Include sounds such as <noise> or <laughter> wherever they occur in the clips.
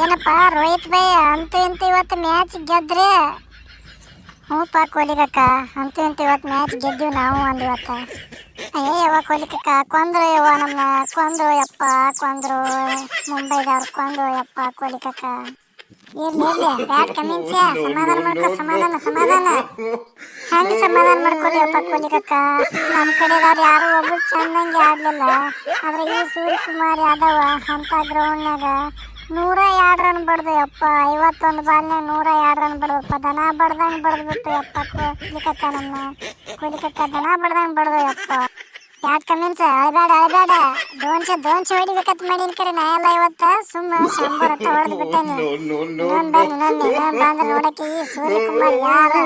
ಏನಪ್ಪ, ರೋಹಿತ್ ಭೈ ಅಂತ ಇಂತ ಇವತ್ತು ಮ್ಯಾಚ್ ಗೆದ್ರೆ? ಹ್ಞೂಪ್ಪ ಕೊಹ್ಲಿಗಕ್ಕ ಅಂತ ಇಂತ ಇವತ್ತು ಮ್ಯಾಚ್ ಗೆದ್ದೀವಿ ನಾವು ಒಂದು ಇವತ್ತು. ಅಯ್ಯ ಯವ್ವ ಕೊಹ್ಲಿಕಕ್ಕ ಕೊಂದ್ರು ಯವ್ವ ನಮ್ಮ, ಕೊಂದ್ರು ಯಪ್ಪ, ಕೊಂದ್ರು ಮುಂಬೈದವ್ರು, ಕೊಂದ್ರು ಯಪ್ಪ ಕೊಹ್ಲಿಕಕ್ಕ ಇರ್ಲಿ ಇರ್ಲಿ ಬ್ಯಾಟ್ ಕಮ್ಮಿಂಚ ಸಮಾಧಾನ ಮಾಡ್ಕೊ, ಸಮಾಧಾನ ಸಮಾಧಾನ. ಹೆಂಗ್ ಸಮಾಧಾನ ಮಾಡ್ಕೊಲಿ ಅಪ್ಪ ಕೊಹ್ಲಿಕಕ್ಕ ನಮ್ಮ ಕಡೆದವ್ರು ಯಾರು ಒಬ್ರು ಚೆನ್ನಾಗಿ ಆಡ್ಲಿಲ್ಲ. ಆದ್ರೆ ಈ ಸೂರ್ಯಕುಮಾರ್ ಯಾದವ್ ಅಂತ ಗ್ರೌಂಡ್ನಾಗ ನೂರ ಎರಡು ರನ್ ಬಡ್ದು ಯಪ್ಪ ಐವತ್ತೊಂದು ಬಾಲ್ನಾಗ ನೂರ ಎರಡು ರನ್ ಬಡ್ದಪ್ಪ ದನ ಬಡ್ದಂಗೆ ಬಡ್ದ್ಬಿಟ್ಟು ಯಪ್ಪ ಕುಲಿಕತ್ತ ನಮ್ಮ ಕುಲಿಕತ್ತ ದನ ಬಡ್ದಂಗೆ ಬಡ್ದು ಯಪ್ಪ. ಯಾಕೆ ಕಮ್ಮಿನ್ಸ ಅಳಬೇಡ ಅಳಬೇಡ ದೋನ್ಶ ದೋನ್ಶ ಹೊಡಿಬೇಕಂತ ಮಾಡಿನ ಕರೆ. ನಾ ಎಲ್ಲ ಇವತ್ತ ಸುಮ್ಮ ಶಂಬರ್ ಹೊತ್ತ ಹೊಡೆದು ಬಿಟ್ಟೇನೆ. ಇನ್ನೊಂದ್ ಬರ್ರಿ ಇನ್ನೊಂದ್ ಇನ್ನೊಂದ್ ಬಂದ್ರೆ ನೋಡಕ್ಕೆ ಈ ಸೂರ್ಯಕುಮಾರ್ ಯಾರು?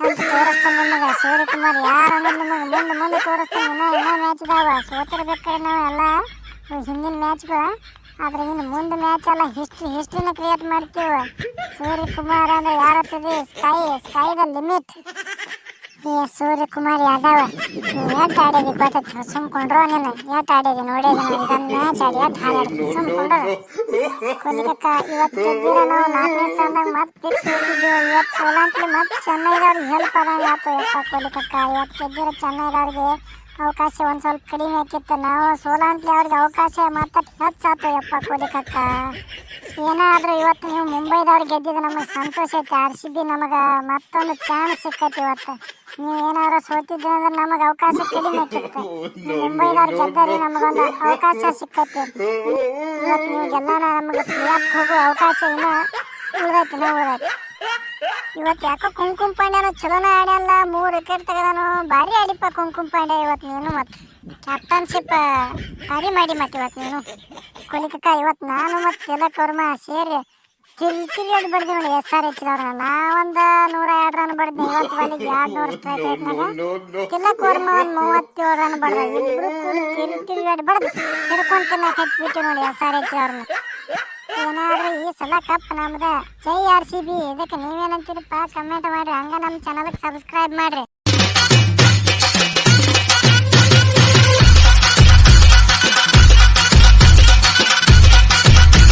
ಅಂತ ತೋರಿಸ್ತಾನೆ ನಿಮಗೆ ಸೂರ್ಯಕುಮಾರ್ ಯಾರು ಅನ್ನೋದು ನಿಮಗೆ ಮುಂದೆ ಮುಂದೆ ತೋರಿಸ್ತಾನೆ. ಇನ್ನೂ ಇನ್ನೂ ಮ್ಯಾಚ್ ಇದಾವ ಸೋತಿರ್ಬೇಕಾದ್ರೆ ನಾವೆಲ್ಲ. ಹಿಂದಿನ ಮ್ಯಾಚ್ಗಳು. ಆದ್ರೆ ಇನ್ನು ಮುಂದೆ ಮ್ಯಾಚ್ ಎಲ್ಲ ಹಿಸ್ಟ್ರಿ ಹಿಸ್ಟ್ರಿನ ಕ್ರಿಯೇಟ್ ಮಾಡ್ತೀವಿ. ಸೂರ್ಯಕುಮಾರ್ ಅಂದ್ರೆ ಯಾರತ್ತದೆ ಸ್ಕೈ ಸ್ಕೈ ದ ಲಿಮಿಟ್ ಏ, ಸೂರ್ಯಕುಮಾರ್ ಯಾದವ್. ಎಟ್ ಆಡಿದಿ ಗೊತ್ತ? ಸುಮ್ಕೊಂಡ್ರು ನೀನು. ಎಟ್ ಆಡಿದಿ? ನೋಡಿದಿ ಇದನ್ನ ಮ್ಯಾಚ್ ಆಡಿ ಎಟ್ ಹಾರಾಡ್ತೀನಿ ಸುಮ್ಕೊಂಡ್ರ ಕೊಹ್ಲಿಗಕ್ಕ ಇವತ್ತು ಗೆದ್ದಿರ ನಾವು ನಾಲ್ಕನೇ ಸ್ಥಾನದಾಗ ಮತ್ತೆ ಫಿಕ್ಸ್ ಹೋಗಿದ್ದೀವಿ ಇವತ್ತು ಸೋಲಾಂಕ್ಲಿ ಮತ್ತೆ ಚೆನ್ನೈದವ್ರಿಗೆ ಹೆಲ್ಪ್ ಆದಂಗೆ ಆಯ್ತು ಯಪ್ಪ ಕೊಹ್ಲಿಗಕ್ಕ ಇವತ್ತು ಗೆದ್ದಿರೋ ಚೆನ್ನೈದವ್ರಿಗೆ ಅವಕಾಶ ಒಂದು ಸ್ವಲ್ಪ ಕಡಿಮೆ ಆಕಿತ್ತು ನಾವು ಸೋಲಾಂತ್ಲಿ ಅವ್ರಿಗೆ ಅವಕಾಶ ಮತ್ತೆ ಸಾತು ಯಪ್ಪ ಕೊಹ್ಲಿಗಕ್ಕ ಏನಾದರೂ ಇವತ್ತು ನೀವು ಮುಂಬೈದವ್ರು ಗೆದ್ದಿದ್ದು ನಮಗೆ ಸಂತೋಷ ಐತೆ. ಆರ್ ಸಿ ಬಿ ನಮಗೆ ಮತ್ತೊಂದು ಚಾನ್ಸ್ ಸಿಕ್ಕೈತಿ ಇವತ್ತು. ನೀವು ಏನಾದ್ರು ಸೋತಿದ್ರೆ ಅಂದ್ರೆ ನಮಗೆ ಅವಕಾಶ ಕಡಿಮೆ ಆಕಿತ್ತು <laughs> ಮುಂಬೈದವ್ರು ಗೆದ್ದರೆ ನಮಗೊಂದು ಅವಕಾಶ ಸಿಕ್ಕೈತಿ. ಇವತ್ತು ನೀವು ಗೆಲ್ಲೋಣ ನಮಗೆ ಹೋಗೋ ಅವಕಾಶ ಇನ್ನೂ ಉಳ್ದೈತಿ ನಾವು ಉಳ್ದೈತಿ. ಇವತ್ತು ಯಾಕೋ ಕುಂಕುಮ ಪಾಂಡ್ಯನು ಚಲೋನ ಆಡ್ಯಲ್ಲ ಮೂರು ವಿಕೆಟ್ ತೆಗೆದನು? ಭಾರಿ ಆಡಿಪ್ಪ ಕುಂಕುಮ ಪಾಂಡ್ಯ ಇವತ್ತು ನೀನು ಮತ್ತು ಕ್ಯಾಪ್ಟನ್ಶಿಪ್ ಭಾರಿ ಮಾಡಿ ಮತ್ತೆ ಇವತ್ತು ನೀನು. ಕೊಲಿಕಕ್ಕ ಇವತ್ತು ನಾನು ಮತ್ತು ಎಲ್ಲ ಕೌರ್ಮ ಸೇರಿ ತಿಲ್ ಅದು ಬಡ್ದಿ ನೋಡಿ ಎಸ್ ಆರ್ ನಾ ನಾವೊಂದು ನೂರ ಎರಡು ರನ್ ಬಡ್ದಿ ಇವತ್ತು ಬಾಲಿಗೆ ಎರಡು ನೂರು ಸ್ಟ್ರೈಕ್ ರೇಟ್ನಾಗ ತಿಲಕ್ ವರ್ಮ ಒಂದು ಮೂವತ್ತೇಳು ರನ್ ಬಡ್ದ. ಕೂಡಿ ತಿರು ತಿರುಗಾಡಿ ಬಡ್ದು ಹಿಡ್ಕೊಂತ ಹಚ್ಬಿಟ್ಟು ನೋಡಿ ಎಸ್ ಆರ್ ಹೆಚ್ಚಿದವ್ರನ್ನ ಏನಾದ್ರೂ ಈ ಸಲ ಕಪ್ ನಮ್ದ. ಜೈ ಆರ್ ಸಿ ಬಿ ಇದಕ್ಕೆ ನೀವೇನಂತೀರಪ್ಪ? ಕಮೆಂಟ್ ಮಾಡ್ರಿ. ಹಂಗ ನಮ್ಮ ಚಾನಲ್ಗೆ ಸಬ್ಸ್ಕ್ರೈಬ್ ಮಾಡ್ರಿ.